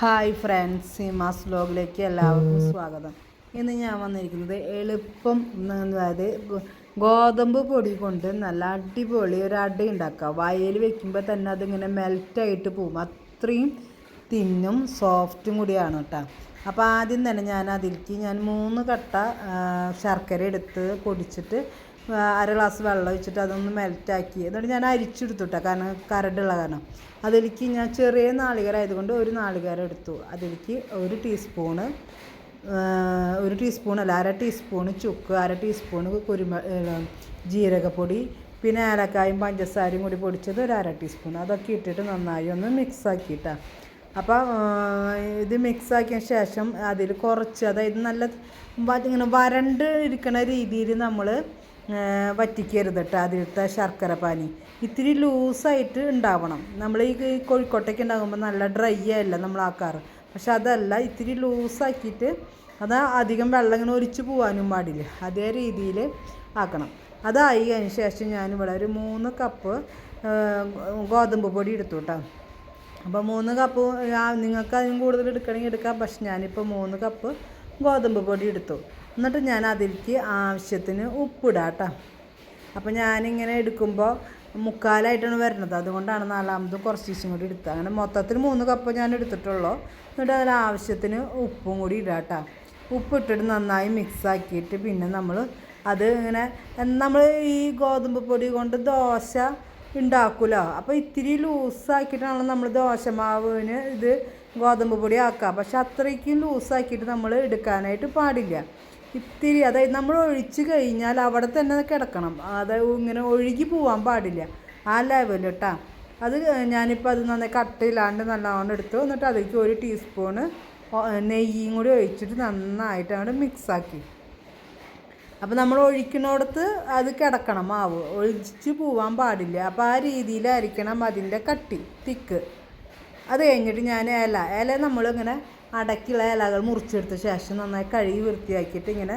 Hi friends Seemas വ്ലോഗിലേക്ക് എല്ലാവർക്കും സ്വാഗതം. ഇന്ന് ഞാൻ വന്നിരിക്കുന്നത് എളുപ്പം അതായത് ഗോതമ്പ് പൊടി കൊണ്ട് നല്ല അടിപൊളി ഒരു അടി ഉണ്ടാക്കുക. വയൽ വെക്കുമ്പോൾ തന്നെ അതിങ്ങനെ മെൽറ്റായിട്ട് പോകും. അത്രയും തിന്നും സോഫ്റ്റും കൂടിയാണ് കേട്ടോ. അപ്പോൾ ആദ്യം തന്നെ ഞാൻ അതിലേക്ക് ഞാൻ മൂന്ന് കട്ട ശർക്കര എടുത്ത് പൊടിച്ചിട്ട് അര ഗ്ലാസ് വെള്ളം ഒഴിച്ചിട്ട് അതൊന്ന് മെൽറ്റാക്കി എന്നിട്ട് ഞാൻ അരിച്ചെടുത്തു കേട്ടോ കാരണം കരടുള്ള കാരണം. അതിലേക്ക് ഞാൻ ചെറിയ നാളികേരം ആയതുകൊണ്ട് ഒരു നാളികേരം എടുത്തു. അതിലേക്ക് ഒരു ടീസ്പൂണ് ഒരു ടീസ്പൂൺ അല്ല അര ടീസ്പൂണ് ചുക്ക് അര ടീസ്പൂണ് കുരുമ ജീരകപ്പൊടി പിന്നെ ഏലക്കായും പഞ്ചസാരയും കൂടി പൊടിച്ചത് ഒരു അര ടീസ്പൂൺ അതൊക്കെ ഇട്ടിട്ട് നന്നായി ഒന്ന് മിക്സ് ആക്കിയിട്ടാണ് അപ്പോൾ ഇത് മിക്സ് ആക്കിയ ശേഷം അതിൽ കുറച്ച് അതായത് നല്ല ഇങ്ങനെ വരണ്ട് ഇരിക്കുന്ന രീതിയിൽ നമ്മൾ വറ്റിക്കരുത് കേട്ടോ അതിലത്തെ ശർക്കര പാനി. ഇത്തിരി ലൂസായിട്ട് ഉണ്ടാവണം. നമ്മൾ ഈ കോഴിക്കോട്ടയ്ക്ക് ഉണ്ടാകുമ്പോൾ നല്ല ഡ്രൈ ആയല്ല നമ്മൾ ആക്കാറ്. പക്ഷെ അതല്ല ഇത്തിരി ലൂസാക്കിയിട്ട് അത് അധികം വെള്ളം ഇങ്ങനെ ഒലിച്ച് പോകാനും പാടില്ല. അതേ രീതിയിൽ ആക്കണം. അതായി അതിന് ശേഷം ഞാനിവിടെ ഒരു മൂന്ന് കപ്പ് ഗോതമ്പ് പൊടി എടുത്തു കേട്ടോ അപ്പോൾ മൂന്ന് കപ്പ് നിങ്ങൾക്ക് അതിന് കൂടുതൽ എടുക്കണമെങ്കിൽ എടുക്കാം. പക്ഷെ ഞാനിപ്പോൾ മൂന്ന് കപ്പ് ഗോതമ്പ് പൊടി എടുത്തു. എന്നിട്ട് ഞാൻ അതിലേക്ക് ആവശ്യത്തിന് ഉപ്പിടാം കേട്ടോ അപ്പോൾ ഞാനിങ്ങനെ എടുക്കുമ്പോൾ മുക്കാലായിട്ടാണ് വരുന്നത്. അതുകൊണ്ടാണ് നാലാമത് കുറച്ച് ദിവസം കൂടി എടുത്തത്. അങ്ങനെ മൊത്തത്തിൽ മൂന്ന് കപ്പ് ഞാൻ എടുത്തിട്ടുള്ളൂ. എന്നിട്ട് അതിൽ ആവശ്യത്തിന് ഉപ്പും കൂടി ഇടാം കേട്ടോ ഉപ്പിട്ടിട്ട് നന്നായി മിക്സ് ആക്കിയിട്ട് പിന്നെ നമ്മൾ അത് ഇങ്ങനെ നമ്മൾ ഈ ഗോതമ്പ് പൊടി കൊണ്ട് ദോശ ഉണ്ടാക്കുമല്ലോ അപ്പോൾ ഇത്തിരി ലൂസാക്കിയിട്ടാണ് നമ്മൾ ദോശമാവിന് ഇത് ഗോതമ്പ് പൊടി ആക്കുക. പക്ഷെ അത്രയ്ക്കും ലൂസാക്കിയിട്ട് നമ്മൾ എടുക്കാനായിട്ട് പാടില്ല. ഇത്തിരി അതായത് നമ്മൾ ഒഴിച്ച് കഴിഞ്ഞാൽ അവിടെ തന്നെ കിടക്കണം. അത് ഇങ്ങനെ ഒഴുകി പോവാൻ പാടില്ല. ആ ലെവൽ കേട്ടോ അത് ഞാനിപ്പോൾ അത് നന്നായി കട്ടയില്ലാണ്ട് നല്ലോണം എടുത്തു. എന്നിട്ട് അതിലേക്ക് ഒരു ടീസ്പൂണ് നെയ്യും കൂടി ഒഴിച്ചിട്ട് നന്നായിട്ട് അങ്ങോട്ട് മിക്സാക്കി അപ്പോൾ നമ്മൾ ഒഴിക്കുന്നിടത്ത് അത് കിടക്കണം മാവ്. ഒഴിച്ച് പോവാൻ പാടില്ല. അപ്പോൾ ആ രീതിയിലായിരിക്കണം അതിന്റെ കട്ടി തിക്ക് അത് കഴിഞ്ഞിട്ട് ഞാൻ ഇല ഇല നമ്മളിങ്ങനെ അടക്കിയുള്ള ഇലകൾ മുറിച്ചെടുത്ത ശേഷം നന്നായി കഴുകി വൃത്തിയാക്കിയിട്ട് ഇങ്ങനെ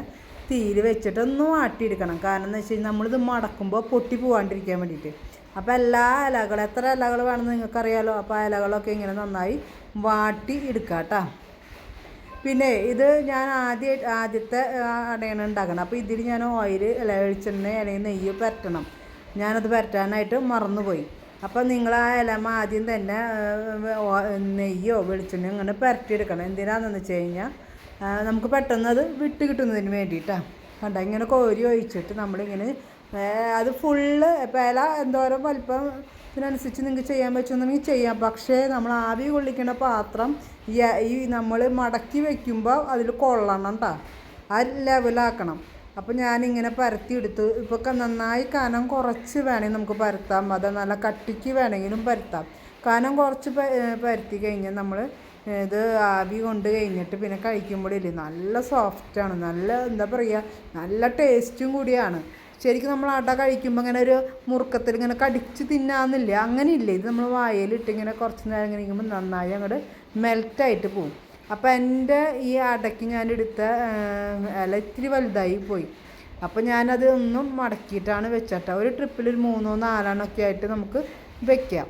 തീയിൽ വെച്ചിട്ട് ഒന്ന് വാട്ടിയെടുക്കണം. കാരണം എന്ന് വെച്ച് കഴിഞ്ഞാൽ നമ്മളിത് മടക്കുമ്പോൾ പൊട്ടി പോകാണ്ടിരിക്കാൻ വേണ്ടിയിട്ട്. അപ്പോൾ എല്ലാ ഇലകളും എത്ര ഇലകൾ വേണമെന്ന് നിങ്ങൾക്കറിയാലോ? അപ്പോൾ ആ ഇലകളൊക്കെ ഇങ്ങനെ നന്നായി വാട്ടി എടുക്കാം കേട്ടോ പിന്നെ ഇത് ഞാൻ ആദ്യ ആദ്യത്തെ അടയാണ് ഉണ്ടാക്കണം. അപ്പോൾ ഇതിൽ ഞാൻ ഓയിൽ ഇല വെളിച്ചെണ്ണ അല്ലെങ്കിൽ നെയ്യ് പരട്ടണം. ഞാനത് പരട്ടാനായിട്ട് മറന്നുപോയി. അപ്പോൾ നിങ്ങൾ ആ ഇലമ ആദ്യം തന്നെ നെയ്യോ വെളിച്ചെണ്ണയോ അങ്ങനെ പുരട്ടിയെടുക്കണം. എന്തിനാണെന്ന് വെച്ച് കഴിഞ്ഞാൽ നമുക്ക് പെട്ടെന്ന് അത് വിട്ട് കിട്ടുന്നതിന് വേണ്ടിയിട്ടാണ് കണ്ട? ഇങ്ങനെ കോരി ഒഴിച്ചിട്ട് നമ്മളിങ്ങനെ അത് ഫുള്ള് പേല എന്തോരം വലിപ്പം ഇതിനനുസരിച്ച് നിങ്ങൾക്ക് ചെയ്യാൻ പറ്റുമെന്നുണ്ടെങ്കിൽ ചെയ്യാം. പക്ഷേ നമ്മൾ ആവി കൊള്ളിക്കുന്ന പാത്രം ഈ നമ്മൾ മടക്കി വയ്ക്കുമ്പോൾ അതിൽ കൊള്ളണം കേട്ടോ ആ ലെവലാക്കണം അപ്പോൾ ഞാനിങ്ങനെ പരത്തി എടുത്ത് ഇപ്പോൾ നന്നായി കനം കുറച്ച് വേണമെങ്കിൽ നമുക്ക് പരത്താം. അത് നല്ല കട്ടിക്ക് വേണമെങ്കിലും പരത്താം. കനം കുറച്ച് പരത്തി കഴിഞ്ഞാൽ നമ്മൾ ഇത് ആവി കൊണ്ട് കഴിഞ്ഞിട്ട് പിന്നെ കഴിക്കുമ്പോഴില്ലേ നല്ല സോഫ്റ്റാണ് നല്ല എന്താ പറയുക നല്ല ടേസ്റ്റും കൂടിയാണ്. ശരിക്കും നമ്മൾ അട കഴിക്കുമ്പോൾ ഇങ്ങനെ ഒരു മുറുക്കത്തിൽ ഇങ്ങനെ കടിച്ച് തിന്നാന്നില്ല? അങ്ങനെയില്ല? ഇത് നമ്മൾ വായയിലിട്ട് ഇങ്ങനെ കുറച്ച് നേരം ഇങ്ങനെ ഇരിക്കുമ്പോൾ നന്നായി അങ്ങോട്ട് മെൽറ്റായിട്ട് പോകും അപ്പോൾ എന്റെ ഈ അടയ്ക്ക് ഞാനെടുത്ത ഇല ഇത്തിരി വലുതായി പോയി. അപ്പോൾ ഞാനത് ഒന്നും മടക്കിയിട്ടാണ് വെച്ചട്ട. ഒരു ട്രിപ്പിൽ ഒരു മൂന്നോ നാലെണ്ണോ ഒക്കെ ആയിട്ട് നമുക്ക് വെക്കാം.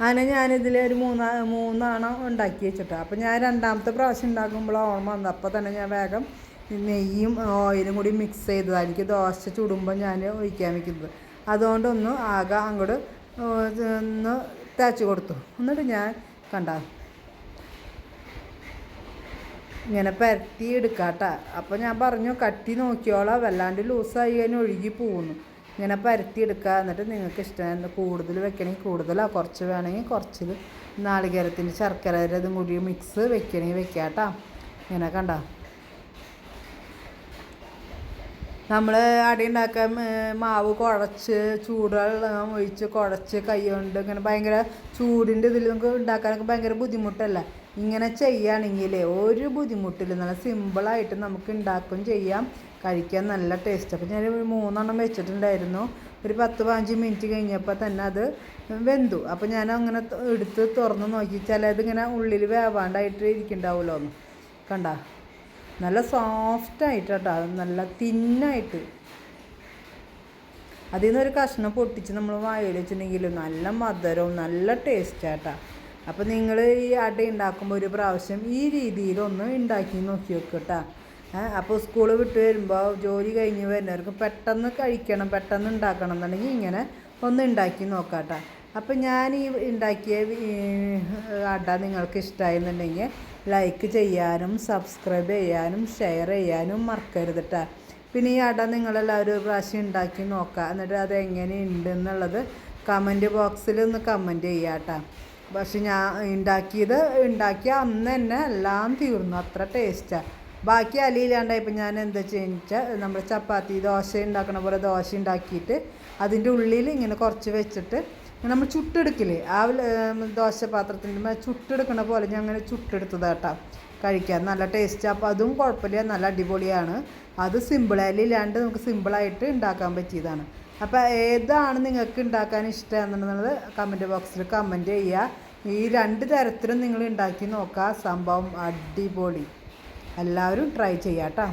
അങ്ങനെ ഞാനിതിൽ ഒരു മൂന്നാ മൂന്നെണ്ണം ഉണ്ടാക്കി വെച്ചിട്ട്. അപ്പോൾ ഞാൻ രണ്ടാമത്തെ പ്രാവശ്യം ഉണ്ടാക്കുമ്പോൾ ഓർമ്മ വന്നു. അപ്പോൾ തന്നെ ഞാൻ വേഗം നെയ്യും ഓയിലും കൂടി മിക്സ് ചെയ്തതാണ് എനിക്ക് ദോശ ചുടുമ്പോൾ ഞാൻ ഒഴിക്കാൻ വെക്കുന്നത്. അതുകൊണ്ടൊന്ന് ആകെ അങ്ങോട്ട് ഒന്ന് തേച്ച് കൊടുത്തു. എന്നിട്ട് ഞാൻ കണ്ട. ഇങ്ങനെ പരത്തി എടുക്കാട്ട അപ്പോൾ ഞാൻ പറഞ്ഞു കട്ടി നോക്കിയോളാം വല്ലാണ്ട് ലൂസായി കഴിഞ്ഞാൽ ഒഴുകി പോകുന്നു ഇങ്ങനെ പരത്തി എടുക്കുക എന്നിട്ട് നിങ്ങൾക്ക് ഇഷ്ടം കൂടുതൽ വെക്കണമെങ്കിൽ കൂടുതലോ. കുറച്ച് വേണമെങ്കിൽ കുറച്ച് നാളികേരത്തിന്റെ ശർക്കര ഇതും കൂടി മിക്സ് വെക്കണമെങ്കിൽ വെക്കാട്ടാ. ഇങ്ങനെ കണ്ട. നമ്മൾ അടി ഉണ്ടാക്കാൻ മാവ് കുഴച്ച് ചൂടുവെള്ളം ഒഴിച്ച് കുഴച്ച് കൈ കൊണ്ട് ഇങ്ങനെ ഭയങ്കര ചൂടിന്റെ ഇതിൽ നമുക്ക് ഉണ്ടാക്കാനൊക്കെ ഭയങ്കര ബുദ്ധിമുട്ടല്ല? ഇങ്ങനെ ചെയ്യുകയാണെങ്കിൽ ഒരു ബുദ്ധിമുട്ടില്ല. നല്ല സിമ്പിളായിട്ട് നമുക്ക് ഉണ്ടാക്കുകയും ചെയ്യാം. കഴിക്കാൻ നല്ല ടേസ്റ്റ് അപ്പോൾ ഞാൻ ഒരു മൂന്നെണ്ണം വെച്ചിട്ടുണ്ടായിരുന്നു. ഒരു പത്ത് പതിനഞ്ച് മിനിറ്റ് കഴിഞ്ഞപ്പോൾ തന്നെ അത് വെന്തു. അപ്പോൾ ഞാൻ അങ്ങനെ എടുത്ത് തുറന്ന് നോക്കി ചിലത് ഇങ്ങനെ ഉള്ളിൽ വേവാണ്ടായിട്ട് ഇരിക്കുന്നുണ്ടാവുമല്ലോ. ഒന്ന് കണ്ട? നല്ല സോഫ്റ്റായിട്ട് കേട്ടോ നല്ല തിന്നായിട്ട് അതിൽ നിന്നൊരു കഷ്ണം പൊട്ടിച്ച് നമ്മൾ വായിൽ വെച്ചിട്ടുണ്ടെങ്കിൽ നല്ല മധുരവും നല്ല ടേസ്റ്റാട്ടാ അപ്പോൾ നിങ്ങൾ ഈ അട ഉണ്ടാക്കുമ്പോൾ ഒരു പ്രാവശ്യം ഈ രീതിയിലൊന്ന് ഉണ്ടാക്കി നോക്കി വെക്കട്ടാ. അപ്പോൾ സ്കൂൾ വിട്ട് വരുമ്പോൾ ജോലി കഴിഞ്ഞ് വരുന്നവർക്ക് പെട്ടെന്ന് കഴിക്കണം പെട്ടെന്ന് ഉണ്ടാക്കണം എന്നുണ്ടെങ്കിൽ ഇങ്ങനെ ഒന്ന് ഉണ്ടാക്കി നോക്കാട്ടാ. അപ്പം ഞാൻ ഈ ഉണ്ടാക്കിയ അട നിങ്ങൾക്ക് ഇഷ്ടമായെന്നുണ്ടെങ്കിൽ ലൈക്ക് ചെയ്യാനും സബ്സ്ക്രൈബ് ചെയ്യാനും ഷെയർ ചെയ്യാനും മറക്കരുത് കേട്ടോ പിന്നെ ഈ അട നിങ്ങളെല്ലാവരും ഒരു പ്രാവശ്യം ഉണ്ടാക്കി നോക്കുക എന്നിട്ട് അത് എങ്ങനെയുണ്ട് എന്നുള്ളത് കമന്റ് ബോക്സിൽ ഒന്ന് കമന്റ് ചെയ്യാം പക്ഷെ ഞാൻ ഉണ്ടാക്കിയത് ഉണ്ടാക്കിയ അന്ന് തന്നെ എല്ലാം തീർന്നു. അത്ര ടേസ്റ്റാണ് ബാക്കി അലിയില്ലാണ്ടായപ്പോൾ ഞാൻ എന്താ വെച്ചാൽ നമ്മൾ ചപ്പാത്തി ദോശ ഉണ്ടാക്കണ പോലെ ദോശ ഉണ്ടാക്കിയിട്ട് അതിന്റെ ഉള്ളിൽ ഇങ്ങനെ കുറച്ച് വെച്ചിട്ട് നമ്മൾ ചുട്ടെടുക്കില്ലേ? ആ ദോശ പാത്രത്തിന്റെ മേൽ ചുട്ടെടുക്കണ പോലെ ഞാൻ അങ്ങനെ ചുട്ടെടുത്തതാട്ടോ കഴിക്കാൻ. നല്ല ടേസ്റ്റ് അപ്പോൾ അതും കുഴപ്പമില്ല. നല്ല അടിപൊളിയാണ്. അത് സിമ്പിളായില്ലാണ്ട് നമുക്ക് സിമ്പിളായിട്ട് ഉണ്ടാക്കാൻ പറ്റിയതാണ്. അപ്പോൾ ഏതാണ് നിങ്ങൾക്ക് ഉണ്ടാക്കാൻ ഇഷ്ടം എന്നുള്ളത് കമന്റ് ബോക്സിൽ കമന്റ് ചെയ്യുക ഈ രണ്ട് തരത്തിലും നിങ്ങൾ ഉണ്ടാക്കി നോക്കുക സംഭവം അടിപൊളി. എല്ലാവരും ട്രൈ ചെയ്യാം കേട്ടോ